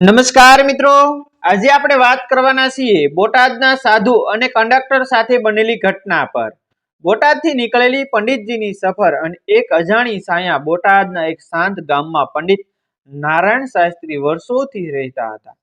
નમસ્કાર મિત્રો. આજે આપણે વાત કરવાના છીએ બોટાદના સાધુ અને કંડક્ટર સાથે બનેલી ઘટના પર. બોટાદથી નીકળેલી પંડિતજીની સફર અને એક અજાણી સાયા બોટાદના એક શાંત ગામમાં પંડિત નારાયણ શાસ્ત્રી વર્ષોથી રહેતા હતા.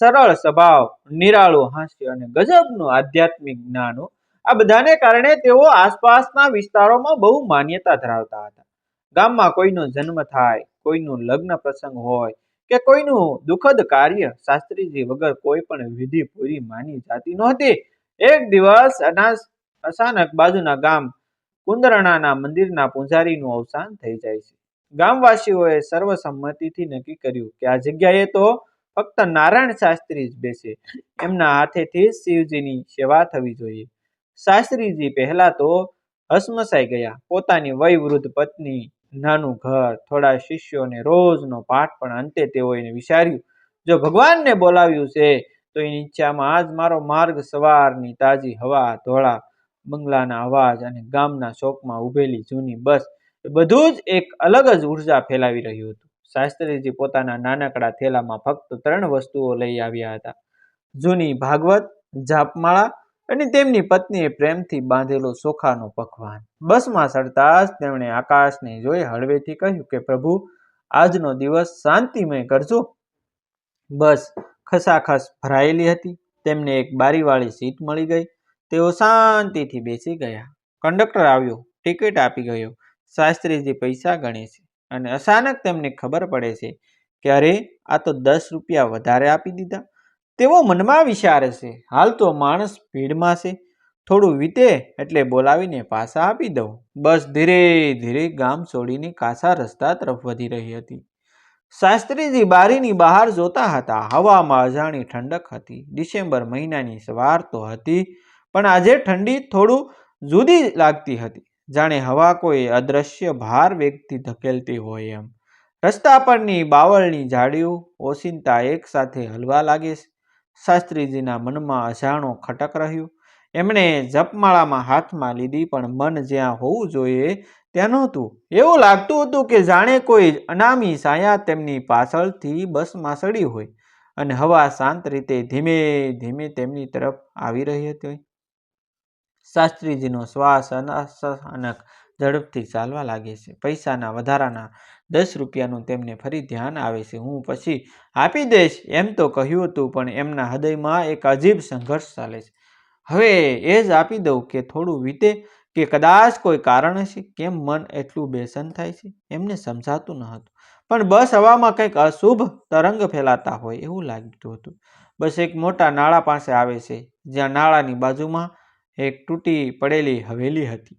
સરળ સ્વભાવ, નિરાળું હાસ્ય અને ગજબનું આધ્યાત્મિક જ્ઞાન આ બધાને કારણે તેઓ આસપાસના વિસ્તારોમાં બહુ માન્યતા ધરાવતા હતા. ગામમાં કોઈનો જન્મ થાય, કોઈનું લગ્ન પ્રસંગ હોય કે કોઈનું દુઃખદ કાર્ય શાસ્ત્રીજી વગર કોઈ પણ વિધિ પૂરી માની જાતી નહોતી. એક દિવસ અનાસ, અચાનક બાજુના ગામ કુંદરણાના મંદિરના પૂજારીનું અવસાન થઈ જાય છે. ગામવાસીઓએ સર્વસંમતિથી નક્કી કર્યું કે આ જગ્યાએ તો ફક્ત નારાયણ શાસ્ત્રી જ બેસે. એમના હાથેથી શિવજીની સેવા થવી જોઈએ. શાસ્ત્રીજી પહેલા તો હસમસાઈ ગયા. પોતાની વયવૃદ્ધ પત્ની નાનું ઘર, થોડા શિષ્યોને રોજનો પાઠ પણ અંતે તેઓએ વિચાર્યું, જો ભગવાનને બોલાવ્યું છે, તો એની ઈચ્છામાં આજ મારો માર્ગ સવારની તાજી હવા, ધોળા બંગલાના અવાજ અને ગામના ચોકમાં ઉભેલી જૂની બસ, એ બધું જ એક અલગ જ ઊર્જા ફેલાવી રહ્યું હતું. શાસ્ત્રીજી પોતાના નાનકડા થેલામાં ફક્ત ત્રણ વસ્તુઓ લઈ આવ્યા હતા. જૂની ભાગવત, જાપમાળા અને તેમની પત્નીએ પ્રેમથી બાંધેલો સોખાનો પકવાન. બસમાં ચડતા જ તેમણે આકાશને જોઈ હળવેથી કહ્યું કે, પ્રભુ, આજનો દિવસ શાંતિમય કરજો. બસ ખસાખસ ભરાયેલી હતી. તેમને એક બારીવાળી સીટ મળી ગઈ. તેઓ શાંતિથી બેસી ગયા. કંડક્ટર આવ્યો. ટિકિટ આપી ગયો. શાસ્ત્રીજી પૈસા ગણે છે. અને અચાનક તેમને ખબર પડે છે કે, અરે, આ તો દસ રૂપિયા વધારે આપી દીધા. તેઓ મનમાં વિચારે છે, હાલ તો માણસ ભીડમાં છે. થોડું વીતે એટલે બોલાવીને પાછા આપી દઉં. બસ ધીરે ધીરે ગામ છોડીને કાસા રસ્તા તરફ વધી રહી હતી. શાસ્ત્રીજી બારીની બહાર જોતા હતા. હવામાં અજાણી ઠંડક હતી. ડિસેમ્બર મહિનાની સવાર તો હતી, પણ આજે ઠંડી થોડું જુદી લાગતી હતી. જાણે હવા કોઈ અદ્રશ્ય ભાર વેગથી ધકેલતી હોય એમ. રસ્તા પરની બાવળની ઝાડીઓ ઓસિંતા એક સાથે હલવા લાગે છે. શાસ્ત્રીજીના મનમાં અજાણો ખટક રહ્યું. એમણે જપમાળામાં હાથમાં લીધી પણ મન જ્યાં હોવું જોઈએ ત્યાં નહોતું. એવું લાગતું હતું કે જાણે કોઈ અનામી સાયા તેમની પાછળથી બસમાં સડી હોય અને હવા શાંત રીતે ધીમે ધીમે તેમની તરફ આવી રહી હતી. શાસ્ત્રીજીનો શ્વાસ અનાસનક ઝડપથી ચાલવા લાગે છે. પૈસાના વધારાના દસ રૂપિયાનું તેમને ફરી ધ્યાન આવે છે. હું પછી આપી દઈશ, એમ તો કહ્યું હતું, પણ એમના હૃદયમાં એક અજીબ સંઘર્ષ ચાલે છે. હવે એ જ આપી દઉં કે થોડું વીતે કે કદાચ કોઈ કારણ હશે કેમ મન એટલું બેસન થાય છે? એમને સમજાતું ન હતું. પણ બસ હવામાં કંઈક અશુભ તરંગ ફેલાતા હોય એવું લાગતું હતું. બસ એક મોટા નાળા પાસે આવે છે, જ્યાં નાળાની બાજુમાં એક તૂટી પડેલી હવેલી હતી.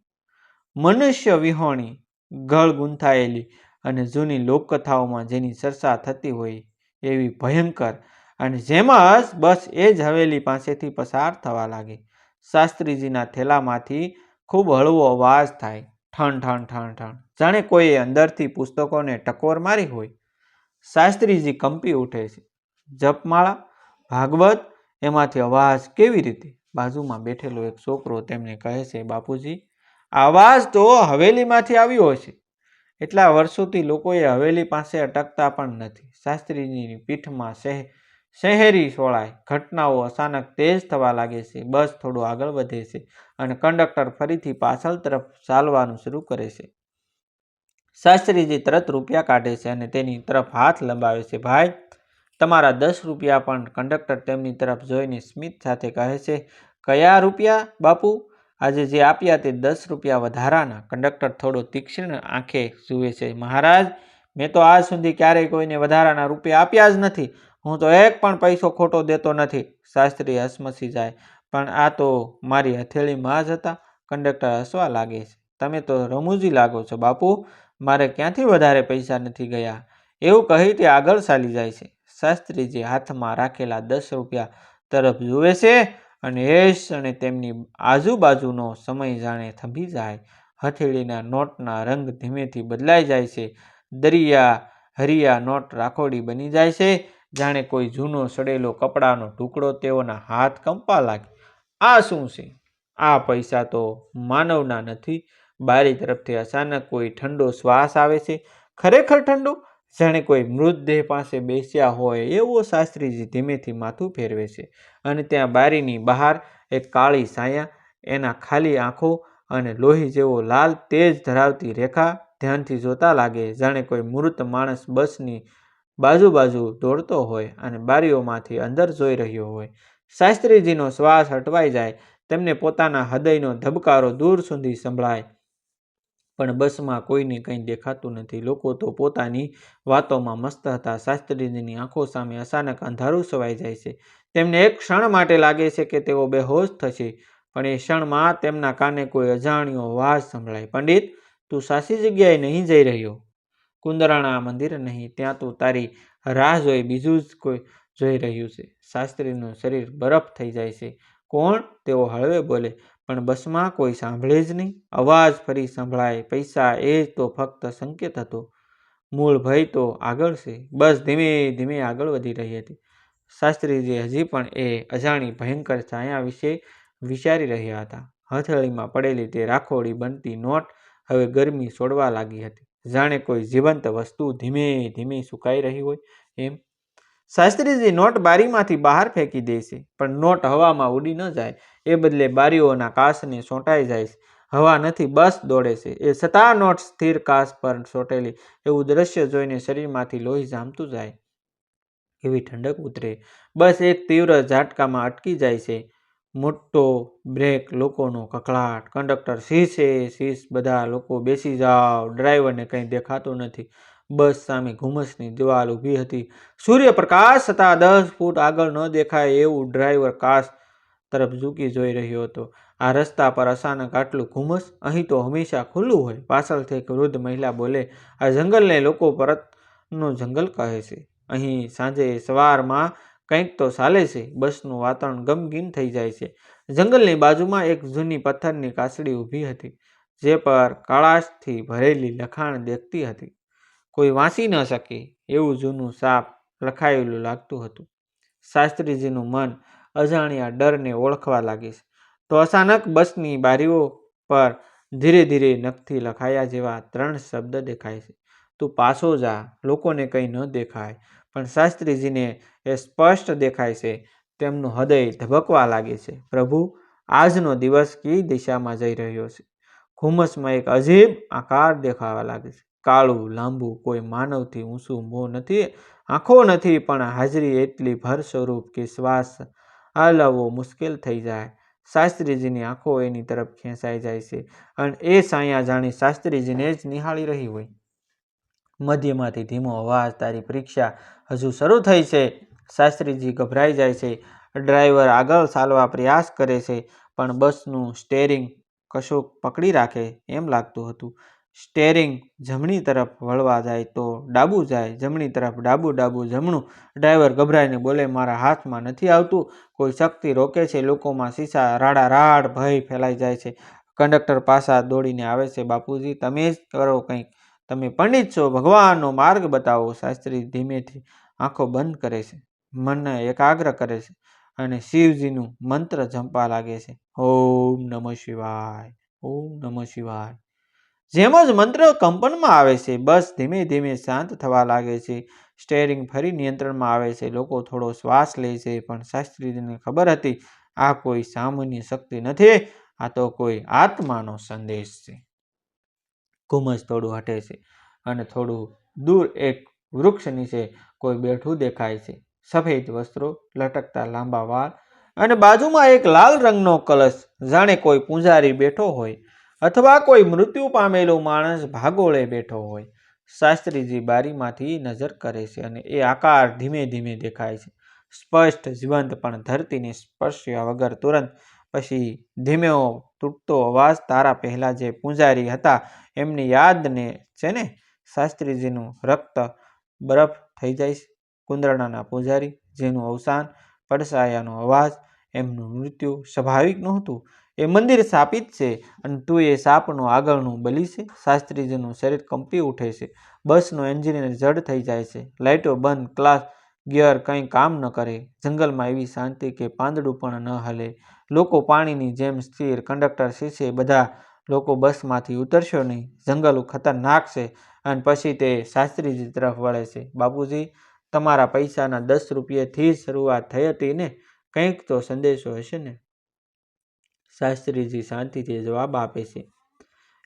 મનુષ્ય વિહોણી, ગળ ગૂંથાયેલી અને જૂની લોકકથાઓમાં જેની ચર્ચા થતી હોય એવી ભયંકર અને જેમાં બસ એ જ હવેલી પાસેથી પસાર થવા લાગી. શાસ્ત્રીજીના થેલામાંથી ખૂબ હળવો અવાજ થાય, ઠણ ઠણ ઠણ ઠણ. જાણે કોઈએ અંદરથી પુસ્તકોને ટકોર મારી હોય. શાસ્ત્રીજી કંપી ઉઠે છે. જપમાળા, ભાગવત, એમાંથી અવાજ કેવી રીતે? બાજુમાં બેઠેલો એક છોકરો તેમને કહે છે, બાપુજી આવાજ તો હવેલીમાંથી આવ્યો હશે. એટલા વર્ષોથી લોકોએ હવેલી પાસે અટકતા પણ નથી. શાસ્ત્રીજીની પીઠમાં શહેર શહેરી સોળાય. ઘટનાઓ અચાનક તેજ થવા લાગે છે. બસ થોડું આગળ વધે છે અને કંડક્ટર ફરીથી પાછળ તરફ ચાલવાનું શરૂ કરે છે. શાસ્ત્રીજી તરત રૂપિયા કાઢે છે અને તેની તરફ હાથ લંબાવે છે. ભાઈ, તમારા દસ રૂપિયા પણ કંડક્ટર તેમની તરફ જોઈને સ્મિત સાથે કહે છે. કયા રૂપિયા, બાપુ? આજે જે આપ્યા તે દસ રૂપિયા વધારાના. કંડક્ટર થોડો તીક્ષ્ણ આંખે જુએ છે. મહારાજ, મેં તો આજ સુધી ક્યારેય કોઈને વધારાના રૂપિયા આપ્યા જ નથી. હું તો એક પણ પૈસો ખોટો દેતો નથી. શાસ્ત્રી હસમસી જાય. પણ આ તો મારી હથેળીમાં જ હતા. કંડક્ટર હસવા લાગે છે. તમે તો રમૂજી લાગો છો, બાપુ. મારે ક્યાંથી વધારે પૈસા નથી ગયા? એવું કહી તે આગળ ચાલી જાય છે. શાસ્ત્રીજી હાથમાં રાખેલા દસ રૂપિયા તરફ જુએ છે. અને એ ક્ષણે તેમની આજુબાજુનો સમય જાણે થંભી જાય. હથેળીના નોટના રંગ ધીમેથી બદલાઈ જાય છે. દરિયા, હરિયા નોટ રાખોડી બની જાય છે. જાણે કોઈ જૂનો સડેલો કપડાનો ટુકડો તેઓના હાથ કંપવા લાગે આ શું છે? આ પૈસા તો માનવના નથી. બારી તરફથી અચાનક કોઈ ઠંડો શ્વાસ આવે છે. ખરેખર ઠંડો? જાણે કોઈ મૃતદેહ પાસે બેસ્યા હોય એવો શાસ્ત્રીજી ધીમેથી માથું ફેરવે છે અને ત્યાં બારીની બહાર એક કાળી સાયા, એના ખાલી આંખો અને લોહી જેવો લાલ તેજ ધરાવતી રેખા ધ્યાનથી જોતા લાગે, જાણે કોઈ મૃત માણસ બસની બાજુ બાજુ દોડતો હોય અને બારીઓમાંથી અંદર જોઈ રહ્યો હોય. શાસ્ત્રીજીનો શ્વાસ હટવાઈ જાય, તેમને પોતાના હૃદયનો ધબકારો દૂર સુધી સંભળાય. પણ બસમાં કોઈને કંઈ દેખાતું નથી. લોકો તો પોતાની વાતોમાં મસ્ત હતા. શાસ્ત્રીજીની આંખો સામે અચાનક અંધારું છવાઈ જાય છે. તેમને એક ક્ષણ માટે લાગે છે કે તેઓ બેહોશ થશે, પણ એ ક્ષણમાં તેમના કાને કોઈ અજાણ્યો અવાજ સંભળાય. પંડિત, તું સાસી જગ્યાએ નહીં જઈ રહ્યો? કુંદરાણા મંદિર નહીં, ત્યાં તું તારી રાહ જોઈ બીજું જ કોઈ જોઈ રહ્યું છે. શાસ્ત્રીનું શરીર બરફ થઈ જાય છે. કોણ? તેઓ હળવે બોલે. પણ બસમાં કોઈ સાંભળે જ નહીં. અવાજ ફરી સંભળાય, પૈસા એ જ તો ફક્ત સંકેત હતો. મૂળ ભય તો આગળ છે. બસ ધીમે ધીમે આગળ વધી રહી હતી. શાસ્ત્રીજી હજી પણ એ અજાણી, ભયંકર છાયા વિશે વિચારી રહ્યા હતા. હથેળીમાં પડેલી તે રાખોડી બનતી નોટ હવે ગરમી છોડવા લાગી હતી. જાણે કોઈ જીવંત વસ્તુ ધીમે ધીમે સુકાઈ રહી હોય એમ શાસ્ત્રીજી નોટ બારીમાંથી બહાર ફેંકી દે છે, પણ નોટ હવામાં ઉડી ન જાય. એ બદલે બારીઓના કાસને સોંટાઈ જાય છે. હવા નથી, બસ દોડે છે. એ છતાં નોટ સ્થિર કાસ પર સોટેલી. એવું દ્રશ્ય જોઈને શરીરમાંથી લોહી જામતું જાય. એવી ઠંડક ઉતરે. બસ એક તીવ્ર ઝાટકામાં અટકી જાય છે. મોટો બ્રેક લોકોનો કકળાટ. કંડક્ટર શીશે શીશ બધા લોકો બેસી જાઓ. ડ્રાઈવરને કંઈ દેખાતું નથી. બસ સામે ઘુમ્મસની દિવાલ ઊભી હતી. સૂર્યપ્રકાશ હતા દસ ફૂટ આગળ ન દેખાય એવું ડ્રાઈવર કાશ તરફ ઝૂકી જોઈ રહ્યો હતો. આ રસ્તા પર અચાનક આટલું ઘુમસ, અહીં તો હંમેશા ખુલ્લું હોય. પાછળથી એક વૃદ્ધ મહિલા બોલે, આ જંગલને લોકો પરતનું જંગલ કહે છે. અહીં સાંજે સવારમાં કંઈક તો ચાલે છે. બસનું વાતાવરણ ગમગીન થઈ જાય છે. જંગલની બાજુમાં એક જૂની પથ્થરની કાસડી ઊભી હતી, જે પર કાળાશથી ભરેલી લખાણ દેખતી હતી. કોઈ વાંચી ન શકે એવું જૂનું સાપ લખાયેલું લાગતું હતું. શાસ્ત્રીજીનું મન અજાણ્યા ડરને ઓળખવા લાગીશ તો અચાનક બસની બારીઓ પર ધીરે ધીરે નખથી લખાયા જેવા ત્રણ શબ્દ દેખાય છે. તું પાછો જા, લોકોને કંઈ ન દેખાય. પણ શાસ્ત્રીજીને એ સ્પષ્ટ દેખાય છે, તેમનું હૃદય ધબકવા લાગે છે. પ્રભુ, આજનો દિવસ કઈ દિશામાં જઈ રહ્યો છે? ઘુમ્મસમાં એક અજીબ આકાર દેખાવા લાગે છે. કાળું, લાંબુ, કોઈ માનવથી ઊંચું મોં નથી, આંખો નથી, પણ હાજરી એટલી ભર સ્વરૂપ કે શ્વાસ હલાવવો મુશ્કેલ થઈ જાય. શાસ્ત્રીજીની આંખો એની તરફ ખેંચાઈ જાય છે અને એ સાયા જાણી શાસ્ત્રીજીને જ નિહાળી રહી હોય. મધ્યમાંથી ધીમો અવાજ, તારી પરીક્ષા હજુ શરૂ થઈ છે. શાસ્ત્રીજી ગભરાઈ જાય છે. ડ્રાઈવર આગળ ચાલવા પ્રયાસ કરે છે, પણ બસનું સ્ટેરિંગ કશુંક પકડી રાખે એમ લાગતું હતું. સ્ટેરિંગ જમણી તરફ વળવા જાય તો ડાબું જાય, જમણી તરફ ડાબું ડાબું જમણું. ડ્રાઈવર ગભરાઈને બોલે, મારા હાથમાં નથી આવતું. કોઈ શક્તિ રોકે છે? લોકોમાં શીશા, રાડા, રાડ ભય ફેલાઈ જાય છે. કંડક્ટર પાસા દોડીને આવે છે. બાપુજી, તમે જ કરો કંઈક. તમે પંડિત છો. ભગવાનનો માર્ગ બતાવો. શાસ્ત્રી ધીમેથી આંખો બંધ કરે છે. મનને એકાગ્ર કરે છે અને શિવજીનું મંત્ર જંપવા લાગે છે. ઓમ નમઃ શિવાય. ઓમ નમઃ શિવાય. જેમ જ મંત્ર કંપનમાં આવે છે, બસ ધીમે ધીમે શાંત થવા લાગે છે. સ્ટેરિંગ ફરી નિયંત્રણમાં આવે છે. લોકો થોડો શ્વાસ લે છે, પણ શાસ્ત્રીજીને ખબર હતી, આ કોઈ સામાન્ય શક્તિ નથી, આ તો કોઈ આત્માનો સંદેશ છે. ઘુમસ થોડું હટે છે અને થોડું દૂર એક વૃક્ષ નીચે કોઈ બેઠું દેખાય છે. સફેદ વસ્ત્રો લટકતા લાંબા વાળ અને બાજુમાં એક લાલ રંગનો કલશ. જાણે કોઈ પૂંજારી બેઠો હોય. અથવા કોઈ મૃત્યુ પામેલો માણસ ભાગોળે બેઠો હોય. શાસ્ત્રીજી બારીમાંથી નજર કરે છે અને એ આકાર ધીમે ધીમે દેખાય છે. સ્પષ્ટ, જીવંત પણ ધરતીને સ્પર્શ્યા વગર તુરંત પછી ધીમેઓ તૂટતો અવાજ તારા પહેલાં જે પૂંજારી હતા એમની યાદને છે ને? શાસ્ત્રીજીનું રક્ત બરફ થઈ જાય છે. કુંદરણાના પૂજારી, જેનું અવસાન પડસાયાનો અવાજ, એમનું મૃત્યુ સ્વાભાવિક નહોતું. એ મંદિર સ્થાપિત છે અને તું એ સાપનું આગળનું બલી છે. શાસ્ત્રીજીનું શરીર કંપી ઉઠે છે. બસનું એન્જિનિયર જડ થઈ જાય છે. લાઇટો બંધ ક્લાસ ગિયર કંઈ કામ ન કરે. જંગલમાં એવી શાંતિ કે પાંદડું પણ ન હલે. લોકો પાણીની જેમ સ્થિર કંડક્ટર શીશે. બધા લોકો બસમાંથી ઉતરશો નહીં. જંગલ ખતરનાક છે અને પછી તે શાસ્ત્રીજી તરફ વળે છે. બાપુજી, તમારા પૈસાના દસ રૂપિયાથી શરૂઆત થઈ હતી ને? કંઈક તો સંદેશો હશે ને? શાસ્ત્રીજી શાંતિથી જવાબ આપે છે.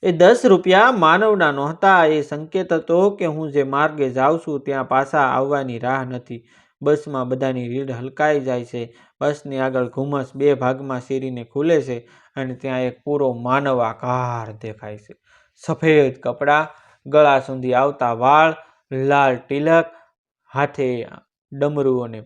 એ દસ રૂપિયા માનવના નહોતા, એ સંકેત હતો કે હું જે માર્ગે જાઉં છું ત્યાં પાછા આવવાની રાહ નથી. બસમાં બધાની રીડ હલકાઈ જાય છે. બસની આગળ ઘુમ્મસ બે ભાગમાં શેરીને ખુલે છે અને ત્યાં એક પૂરો માનવ આકાર દેખાય છે. સફેદ કપડાં, ગળા સુધી આવતા વાળ, લાલ તિલક, હાથે ડમરું અને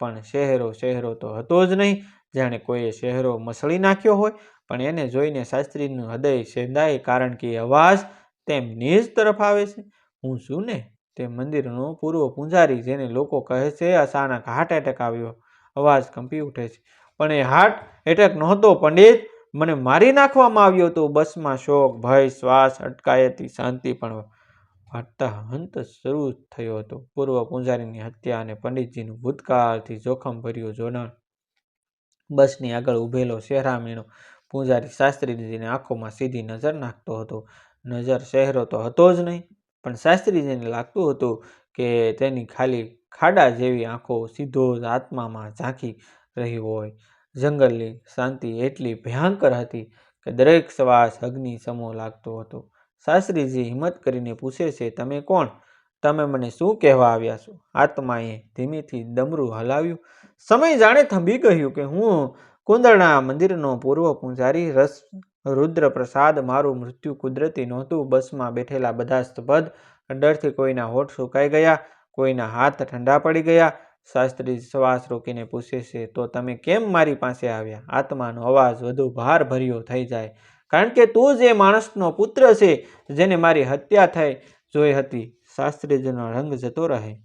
પણ શહેરો શહેરો તો હતો જ નહીં. જાણે કોઈએ શહેરો મસળી નાખ્યો હોય, પણ એને જોઈને શાસ્ત્રીનું હૃદય સેંધાય કારણ કે અવાજ તેમની જ તરફ આવે છે. હું છું ને? તે મંદિરનો પૂર્વ પૂંજારી જેને લોકો કહે છે, અચાનક હાર્ટ એટેક આવ્યો. અવાજ કંપી ઉઠે છે. પણ એ હાર્ટ એટેક નહોતો, પંડિત. મને મારી નાખવામાં આવ્યો હતો બસમાં શોક, ભય, શ્વાસ, અટકાયતી શાંતિ પણ વાર્તા અંત શરૂ થયો હતો. પૂર્વ પૂંજારીની હત્યા અને પંડિતજીનું ભૂતકાળથી જોખમ ભર્યું જોડાણ બસની આગળ ઊભેલો શહેરામીણો. પૂજારી શાસ્ત્રીજીની આંખોમાં સીધી નજર નાખતો હતો. નજર શહેરો તો હતો જ નહીં, પણ શાસ્ત્રીજીને લાગતું હતું કે તેની ખાલી ખાડા જેવી આંખો સીધો જ આત્મામાં ઝાંખી રહી હોય. જંગલની શાંતિ એટલી ભયંકર હતી કે દરેક શ્વાસ અગ્નિ સમો લાગતો હતો. શાસ્ત્રીજી હિંમત કરીને પૂછે છે, તમે કોણ? તમે મને શું કહેવા આવ્યા છો? આત્માએ ધીમેથી ડમરું હલાવ્યું. સમય જાણે થંભી કહ્યું કે હું કુંદળના મંદિરનો પૂર્વ પૂંજારી રસ રુદ્રપ્રસાદ, મારું મૃત્યુ કુદરતી નહોતું. બસમાં બેઠેલા બધા સ્તભદ ડરથી કોઈના હોઠ સુકાઈ ગયા, કોઈના હાથ ઠંડા પડી ગયા. શાસ્ત્રી શ્વાસ રોકીને પૂછે છે, તો તમે કેમ મારી પાસે આવ્યા? આત્માનો અવાજ વધુ ભાર ભર્યો થઈ જાય. કારણ કે તું જે માણસનો પુત્ર છે, જેને મારી હત્યા થઈ જોઈ હતી શાસ્ત્રીજીનો રંગ જતો રહે.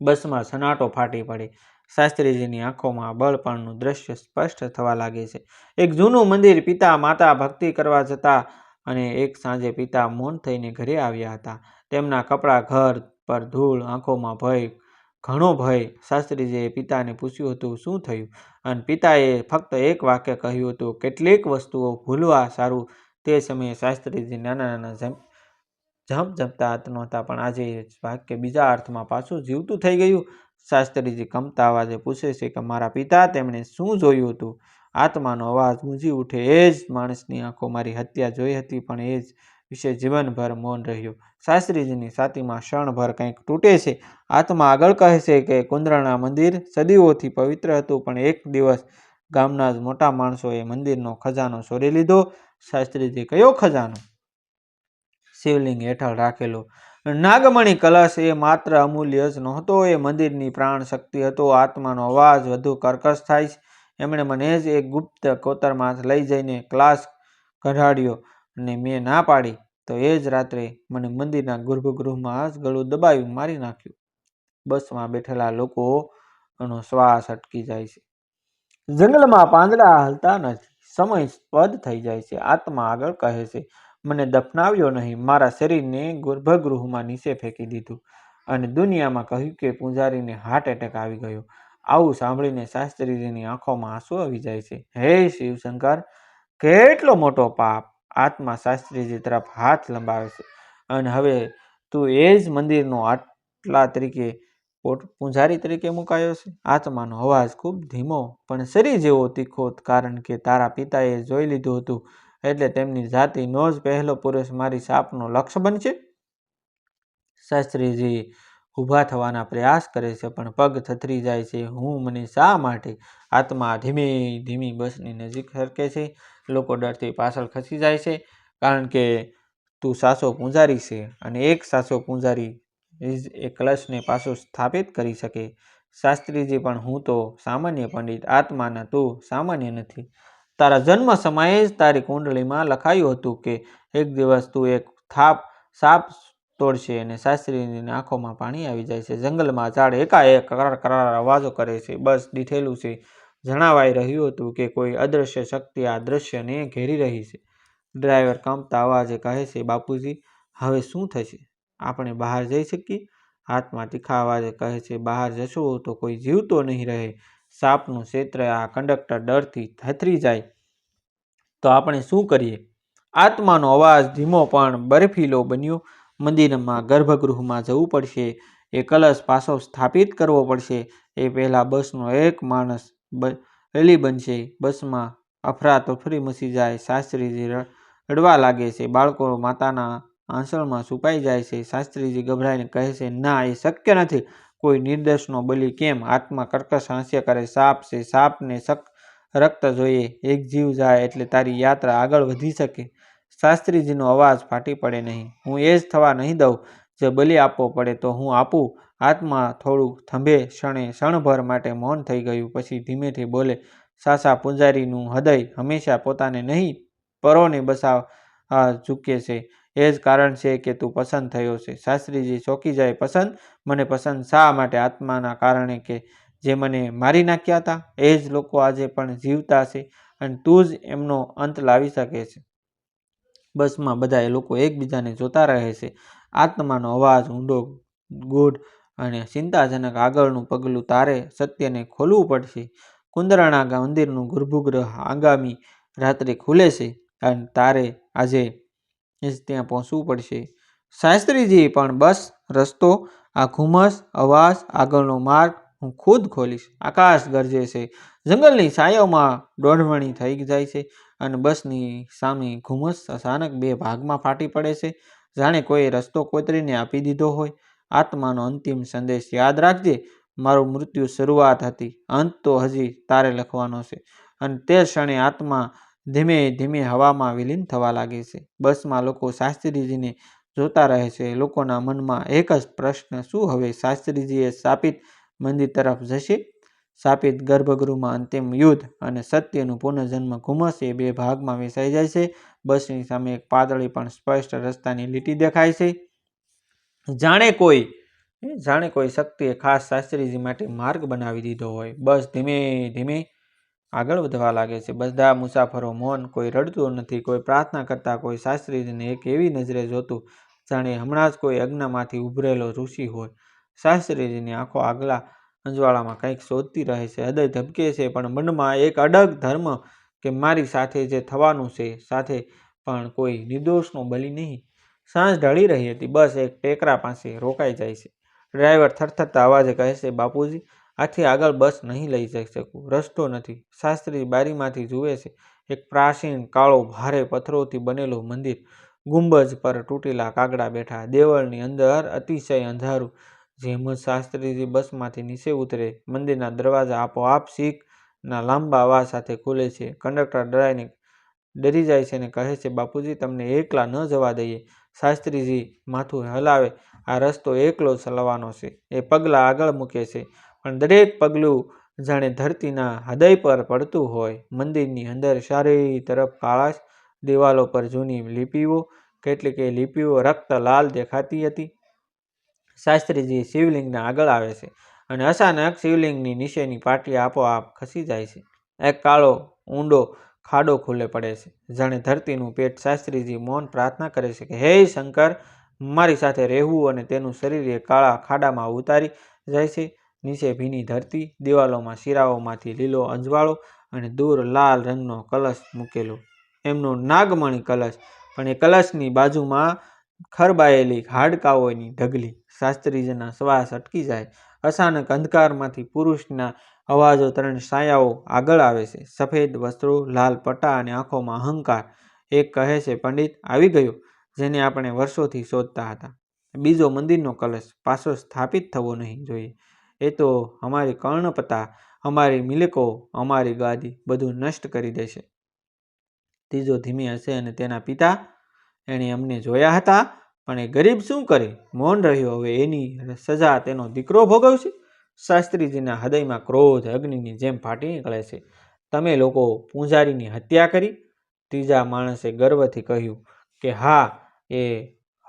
બસમાં સનાટો ફાટી પડે. શાસ્ત્રીજીની આંખોમાં બળપણનું દ્રશ્ય સ્પષ્ટ થવા લાગે છે. એક જૂનું મંદિર પિતા માતા ભક્તિ કરવા જતા અને એક સાંજે પિતા મૌન થઈને ઘરે આવ્યા હતા. તેમના કપડાં ઘર પર ધૂળ, આંખોમાં ભય, ઘણો ભય. શાસ્ત્રીજીએ પિતાને પૂછ્યું હતું, શું થયું? અને પિતાએ ફક્ત એક વાક્ય કહ્યું હતું, કેટલીક વસ્તુઓ ભૂલવા સારું. તે સમયે શાસ્ત્રીજી નાના નાના જમ જમતા હાથ નહોતા, પણ આજે એ વાક્ય બીજા અર્થમાં પાછું જીવતું થઈ ગયું. શાસ્ત્રીજી કમતા અવાજે પૂછે છે કે, મારા પિતા તેમણે શું જોયું હતું? આત્માનો અવાજ ગુંજી ઉઠે એ જ માણસની આંખો મારી હત્યા જોઈ હતી, પણ એ જ વિશે જીવનભર મૌન રહ્યું. શાસ્ત્રીજીની છાતીમાં ક્ષણભર કંઈક તૂટે છે. આત્મા આગળ કહે છે કે, કુંદરાણા મંદિર સદીઓથી પવિત્ર હતું, પણ એક દિવસ ગામના જ મોટા માણસોએ મંદિરનો ખજાનો ચોરી લીધો. શાસ્ત્રીજી, કયો ખજાનો? શિવલિંગ હેઠળ રાખેલો. નાગમણી કલશ એ માત્ર અમૂલ્ય જ નહોતો, એ મંદિરની પ્રાણ શક્તિ હતો, આત્માનો અવાજ વધુ કર્કશ થાય એમણે મને જ એક ગુપ્ત કોતરમાં લઈ જઈને ક્લાસ કઢાડ્યો અને મેં ના પાડી, તો એ જ રાત્રે મને મંદિરના ગર્ભગૃહમાં જ ગળું દબાવ્યું મારી નાખ્યું. બસમાં બેઠેલા લોકોનો શ્વાસ અટકી જાય છે. જંગલમાં પાંદડા હલતા નથી, સમય સ્પદ થઈ જાય છે. આત્મા આગળ કહે છે મને દફનાવ્યો નહીં, મારા શરીરને ગર્ભગૃહમાં નીચે ફેંકી દીધું અને દુનિયામાં કહ્યું કે પૂજારીને હાર્ટ એટેક આવી ગયો. આવું સાંભળીને શાસ્ત્રીજીની આંખોમાં આંસુ આવી જાય છે. હે શિવશંકર, કેટલો મોટો પાપ! આત્મા શાસ્ત્રીજી તરફ હાથ લંબાવે છે. અને હવે તું એ જ મંદિરનો આટલા તરીકે પૂંજારી તરીકે મુકાયો છે. આત્માનો અવાજ ખૂબ ધીમો પણ શરીર જેવો તીખો કારણ કે તારા પિતાએ જોઈ લીધું હતું એટલે તેમની જાતિનો જ પહેલો પુરુષ મારી સાપનો લક્ષ્ય બનશે. શાસ્ત્રીજી ઊભા થવાના પ્રયાસ કરે છે, પણ પગ થથરી જાય છે. હું મને શા માટે આત્મા ધીમે ધીમી બસની નજીક સરકે છે? લોકો ડરથી પાછળ ખસી જાય છે, કારણ કે તું સાસો પૂંજારી છે અને એક સાસો પૂંજારી એ કલશને પાછો સ્થાપિત કરી શકે. શાસ્ત્રીજી, પણ હું તો સામાન્ય પંડિત, આત્માના તું સામાન્ય નથી. તારા જન્મ સમયે જ તારી કુંડળીમાં લખાયું હતું કે એક દિવસ તું એક થાપ સાપ તોડશે અને શાસ્ત્રીની આંખોમાં પાણી આવી જાય છે. જંગલમાં ઝાડ એકાએક કરાર કરાર અવાજો કરે છે. બસ દીઠેલું છે. જણાવાઈ રહ્યું હતું કે કોઈ અદૃશ્ય શક્તિ આ દૃશ્યને ઘેરી રહી છે. ડ્રાઈવર કંપતા અવાજે કહે છે, બાપુજી, હવે શું થશે? આપણે બહાર જઈ શકીએ? હાથમાં તીખા અવાજે કહે છે, બહાર જશું તો કોઈ જીવતો નહીં રહે. સાપનું ક્ષેત્ર આ કંડક્ટર ડરથી થથરી જાય. તો આપણે શું કરીએ? આત્માનો અવાજ ધીમો પણ બરફીલો બન્યો. મંદિરમાં ગર્ભગૃહમાં જવું પડશે. એ કલશ પાછો સ્થાપિત કરવો પડશે. એ પહેલાં બસનો એક માણસ બલી બનશે. બસમાં અફરાતફરી મસી જાય. શાસ્ત્રીજી રડવા લાગે છે. બાળકો માતાના આંસળમાં છુપાઈ જાય છે. શાસ્ત્રીજી ગભરાઈને કહે છે, ના, એ શક્ય નથી. કોઈ નિર્દોષનો બલિ કેમ? આત્મા કર્કશ હાસ્ય કરે, સાપ છે, સાપને શક, રક્ત જોઈએ, એક જીવ જાય એટલે તારી યાત્રા આગળ વધી શકે. શાસ્ત્રીજીનો અવાજ ફાટી પડે નહીં. હું એ જ થવા નહીં દઉં. જે બલિ આપવો પડે તો હું આપું. આત્મા થોડું થંભે ક્ષણે ક્ષણભર માટે મૌન થઈ ગયું, પછી ધીમેથી બોલે, સાસા પૂંજારીનું હૃદય હંમેશા પોતાને નહીં, પરોને બસાવ ઝૂકે છે. એ જ કારણ છે કે તું પસંદ થયો છે. શાસ્ત્રીજી ચોકી જાય પસંદ, મને પસંદ શા માટે? આત્માના કારણે કે જે મને મારી નાખ્યા હતા? એ જ લોકો આજે પણ જીવતા છે અને તું જ એમનો અંત લાવી શકે છે. બસમાં બધા એ લોકો એકબીજાને જોતા રહે છે. આત્માનો અવાજ ઊંડો, ગૂઢ અને ચિંતાજનક આગળનું પગલું તારે સત્યને ખોલવું પડશે. કુંદરાણા મંદિરનું ગર્ભગૃહ આગામી રાત્રે ખુલે છે અને તારે આજે જ ત્યાં પહોંચવું પડશે. શાસ્ત્રીજી, પણ બસ, રસ્તો, આ ઘુમસ, અવાજ, આગળનો માર્ગ હું ખુદ ખોલીશ. આકાશ ગરજે છે. જંગલની છાયાઓમાં દોઢવણી થઈ જાય છે અને બસની સામે ઘુમસ અચાનક બે ભાગમાં ફાટી પડે છે. જાણે કોઈ રસ્તો કોતરીને આપી દીધો હોય. આત્માનો અંતિમ સંદેશ યાદ રાખજે, મારું મૃત્યુ શરૂઆત હતી. અંત તો હજી તારે લખવાનો છે. અને તે ક્ષણે આત્મા ધીમે ધીમે હવામાં વિલીન થવા લાગે છે. બસમાં લોકો શાસ્ત્રીજીને જોતા રહે છે. લોકોના મનમાં એક જ પ્રશ્ન, શું હવે શાસ્ત્રીજીએ સ્થાપિત મંદિર તરફ જશે? સ્થાપિત ગર્ભગૃહમાં અંતિમ યુદ્ધ અને સત્યનું પુનર્જન્મ ઘુમસ એ બે ભાગમાં વેચાઈ જાય છે. બસની સામે એક પાતળી પણ સ્પષ્ટ રસ્તાની લીટી દેખાય છે. જાણે કોઈ જાણે કોઈ શક્તિએ ખાસ શાસ્ત્રીજી માટે માર્ગ બનાવી દીધો હોય. બસ ધીમે ધીમે આગળ વધવા લાગે છે. બધા મુસાફરો મૌન, કોઈ રડતું નથી, કોઈ પ્રાર્થના કરતા, કોઈ શાસ્ત્રીજીને એક એવી નજરે જોતું, જાણે હમણાં જ કોઈ અજ્ઞામાંથી ઉભરેલો ઋષિ હોય. શાસ્ત્રીજીની આંખો આગલા અંજવાળામાં કંઈક શોધતી રહે છે. હૃદય ધબકે છે, પણ મનમાં એક અડગ ધર્મ કે મારી સાથે જે થવાનું છે, સાથે પણ કોઈ નિર્દોષનો બલી નહીં. સાંજ ઢળી રહી હતી. બસ એક ટેકરા પાસે રોકાઈ જાય છે. ડ્રાઈવર થરથરતા અવાજે કહે છે, બાપુજી આથી આગળ બસ નહીં લઈ જઈ શકું. રસ્તો નથી. શાસ્ત્રી બારીમાંથી જુએ છે, એક પ્રાચીન કાળો ભારે પથ્થરોથી બનેલું મંદિર. ગુંબજ પર તૂટેલા કાગડા બેઠા, દેવળની અંદર અતિશય અંધારું. જેમ જ શાસ્ત્રીજી બસમાંથી નીચે ઉતરે, મંદિરના દરવાજા આપોઆપ શીખના લાંબા અવાજ સાથે ખુલે છે. કંડક્ટર ડરાઈને ડરી જાય છે અને કહે છે, બાપુજી, તમને એકલા ન જવા દઈએ. શાસ્ત્રીજી માથું હલાવે, આ રસ્તો એકલો ચલાવવાનો છે. એ પગલાં આગળ મૂકે છે. પણ દરેક પગલું જાણે ધરતીના હૃદય પર પડતું હોય. મંદિરની અંદર ચારે તરફ કાળાશ દિવાલો પર જૂની લિપિઓ કેટલી કે લિપિઓ રક્ત લાલ દેખાતી હતી. શાસ્ત્રીજી શિવલિંગના આગળ આવે છે અને અચાનક શિવલિંગની નીચેની પાટી આપોઆપ ખસી જાય છે. એક કાળો, ઊંડો ખાડો ખુલ્લે પડે છે, જાણે ધરતીનું પેટ શાસ્ત્રીજી મૌન પ્રાર્થના કરે છે કે, હે શંકર, મારી સાથે રહેવું અને તેનું શરીર એ કાળા ખાડામાં ઉતારી જાય છે. નીચે ભીની ધરતી, દિવાલોમાં શિરાઓમાંથી લીલો અંજવાળો અને દૂર લાલ રંગનો કલશ મૂકેલો. એમનો નાગમણી કલશ, પણ એ કલશની બાજુમાં ખરબાયેલી હાડકાઓની ઢગલી. શાસ્ત્રીજીના શ્વાસ અટકી જાય. અચાનક અંધકારમાંથી પુરુષના અવાજો ત્રણ સાયાઓ આગળ આવે છે. સફેદ વસ્ત્રો, લાલ પટ્ટા અને આંખોમાં અહંકાર. એક કહે છે, પંડિત, આવી ગયો. જેને આપણે વર્ષોથી શોધતા હતા. બીજો મંદિરનો કલશ પાછો સ્થાપિત થવો નહીં જોઈએ. એ તો અમારી કર્ણપતા, અમારી મિલકો, અમારી ગાદી બધું નષ્ટ કરી દેશે ત્રીજો ધીમી હશે અને તેના પિતા એણે અમને જોયા હતા, પણ એ ગરીબ શું કરે? મૌન રહ્યો. હવે એની સજા તેનો દીકરો ભોગવશે? શાસ્ત્રીજીના હૃદયમાં ક્રોધ, અગ્નિની જેમ ફાટી નીકળે છે. તમે લોકો પૂંજારીની હત્યા કરી? ત્રીજા માણસે ગર્વથી કહ્યું કે હા, એ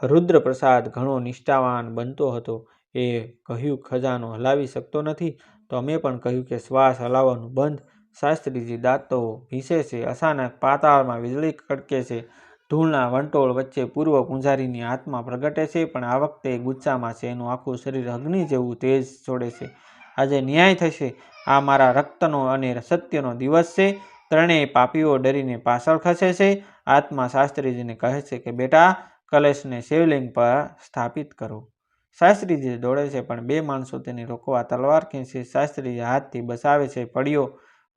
રુદ્રપ્રસાદ ઘણો નિષ્ઠાવાન બનતો હતો. એ કહ્યું, ખજાનો હલાવી શકતો નથી. તો અમે પણ કહ્યું કે, શ્વાસ હલાવવાનું બંધ. શાસ્ત્રીજી દાંતો ભીસે છે, અચાનક પાતાળમાં વીજળી કડકે છે. ધૂળના વંટોળ વચ્ચે પૂર્વ પૂંજારીની આત્મા પ્રગટે છે, પણ આ વખતે ગુચ્છામાં છે, એનું આખું શરીર અગ્નિ જેવું તેજ છોડે છે. આજે ન્યાય થશે. આ મારા રક્તનો અને સત્યનો દિવસ છે. ત્રણેય પાપીઓ ડરીને પાછળ ખસે છે. આત્મા શાસ્ત્રીજીને કહે છે કે, બેટા, કલેશને શિવલિંગ પર સ્થાપિત કરો. શાસ્ત્રીજી દોડે છે, પણ બે માણસો તેને રોકવા તલવાર ખેંચી શાસ્ત્રીજી હાથથી બસાવે છે, પડ્યો,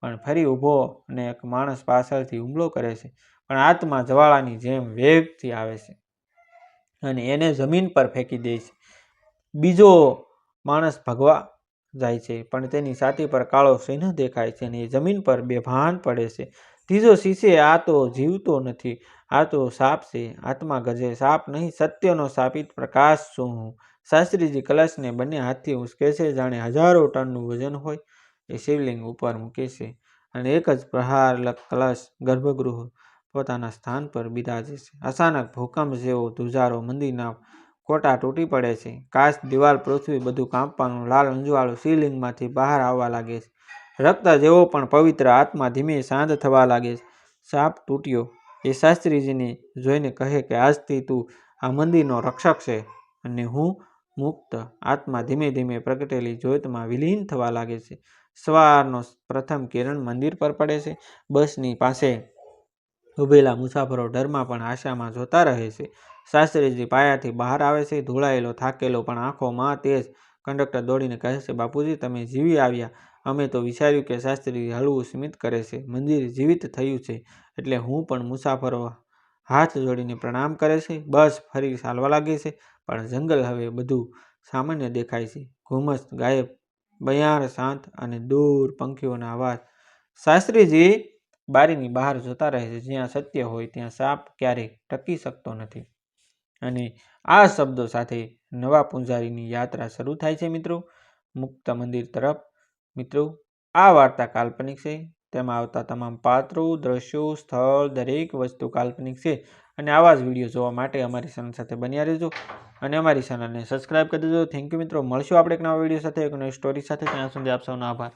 પણ ફરી ઊભો અને એક માણસ પાછળથી હુમલો કરે છે, પણ આત્મા જવાળાની જેમ વેગથી આવે છે અને એને જમીન પર ફેંકી દે છે. બીજો માણસ ભગવા જાય છે, પણ તેની છાતી પર કાળો સિંહ દેખાય છે અને એ જમીન પર બેભાન પડે છે. ત્રીજો શીશે, આ તો જીવતો નથી, આ તો સાપ છે, આત્મા ગજે સાપ નહીં, સત્યનો સાપિત પ્રકાશ છું હું? શાસ્ત્રીજી કલશને બંને હાથથી ઉંચકે છે, જાણે હજારો ટનનું વજન હોય, એ શિવલિંગ ઉપર મૂકે છે અને એક જ પ્રહાર કલશ ગર્ભગૃહ પોતાના સ્થાન પર બિરાજે છે. અચાનક ભૂકંપ જેવો ધુજારો મંદિરના કોટા તૂટી પડે છે. કાચ, દિવાલ, પૃથ્વી બધું કાંપવાનું લાલ અંજવાળું શિવલિંગમાંથી બહાર આવવા લાગે છે. રક્ત જેવો પણ પવિત્ર આત્મા ધીમે શાંત થવા લાગે છે. સાપ તૂટ્યો. એ શાસ્ત્રીજીને જોઈને કહે કે, આજથી તું આ મંદિરનો રક્ષક છે અને હું મુક્ત આત્મા ધીમે ધીમે પ્રગટેલી જ્યોતમાં વિલીન થવા લાગે છે. સવારનો પ્રથમ કિરણ મંદિર પર પડે છે. બસની પાસે ઉભેલા મુસાફરો ડરમાં પણ આશામાં જોતા રહે છે. શાસ્ત્રીજી પાયાથી બહાર આવે છે. ધોળાયેલો, થાકેલો પણ આંખોમાં તેજ કંડક્ટર દોડીને કહે છે, બાપુજી, તમે જીવી આવ્યા. અમે તો વિચાર્યું કે શાસ્ત્રીજી હળવું સ્મિત કરે છે. મંદિર જીવિત થયું છે. એટલે હું પણ મુસાફરો હાથ જોડીને પ્રણામ કરે છે. બસ ફરી ચાલવા લાગે છે. પણ જંગલ હવે બધું સામાન્ય દેખાય છે. ઘુમસ ગાયબ, બયાર, શાંત અને દૂર પંખીઓના અવાજ. શાસ્ત્રીજી બારીની બહાર જોતા રહે છે. જ્યાં સત્ય હોય ત્યાં સાપ ક્યારેય ટકી શકતો નથી. અને આ શબ્દો સાથે નવા પૂંજારીની યાત્રા શરૂ થાય છે મિત્રો. મુક્ત મંદિર તરફ મિત્રો, આ વાર્તા કાલ્પનિક છે. તેમાં આવતા તમામ પાત્રો, દ્રશ્યો, સ્થળ, દરેક વસ્તુ કાલ્પનિક છે. અને આવા જ વીડિયો જોવા માટે અમારી ચેનલ સાથે બન્યા રહેજો. અને અમારી ચેનલને સબસ્ક્રાઈબ કરી દેજો. થેન્ક યુ મિત્રો. મળશું આપણે એક નવા વીડિયો સાથે, એક નવી સ્ટોરી સાથે. ત્યાં સુધી આપ સૌનો આભાર.